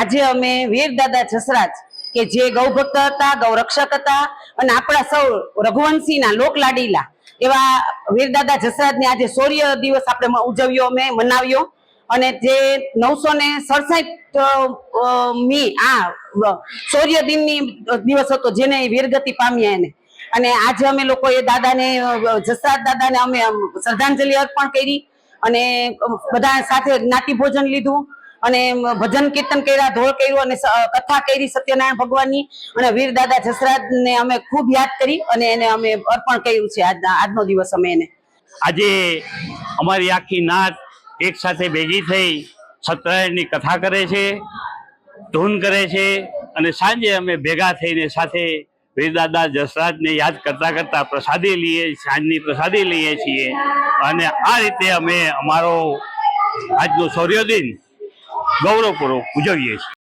આજે અમે વીર દાદા જસરાજ કે જે ગૌભક્ત હતા ગૌરક્ષક હતા અને આપણા સૌ રઘુવંશીના લોકલાડીલા એવા વીર દાદા જસરાજને આજે શૌર્ય દિવસ આપણે ઉજવ્યો અમે, મનાવ્યો. અને જે નવસો ને સડસઠ મી, આ શૌર્ય દિનની દિવસ હતો જેને વીરગતિ પામ્યા એને. અને આજે અમે લોકો એ દાદાને જસરાજ દાદાને અમે શ્રદ્ધાંજલિ અર્પણ કરી અને બધા સાથે જ્ઞાતિ ભોજન લીધું. અને ભજન કીર્તન કર્યા ધોળ કર્યું અને કથા કરી સત્યનારાયણ ભગવાનની. અને વીર દાદા જસરાજને અમે ખૂબ યાદ કરી અને એને અમે અર્પણ કર્યું છે આજના, આજનો દિવસ અમે એને. આજે અમારી આખી નાત એક સાથે ભેગી થઈ સત્યનારાયણની કથા કરે છે, ધૂન કરે છે અને સાંજે અમે ભેગા થઈને સાથે વીરદાદા જસરાજને યાદ કરતા કરતા પ્રસાદી લઈએ, સાંજની પ્રસાદી લઈએ છીએ. અને આ રીતે અમે અમારો આજનો સૂર્યોદય ગૌરવપૂર્વક ઉજવીએ છીએ.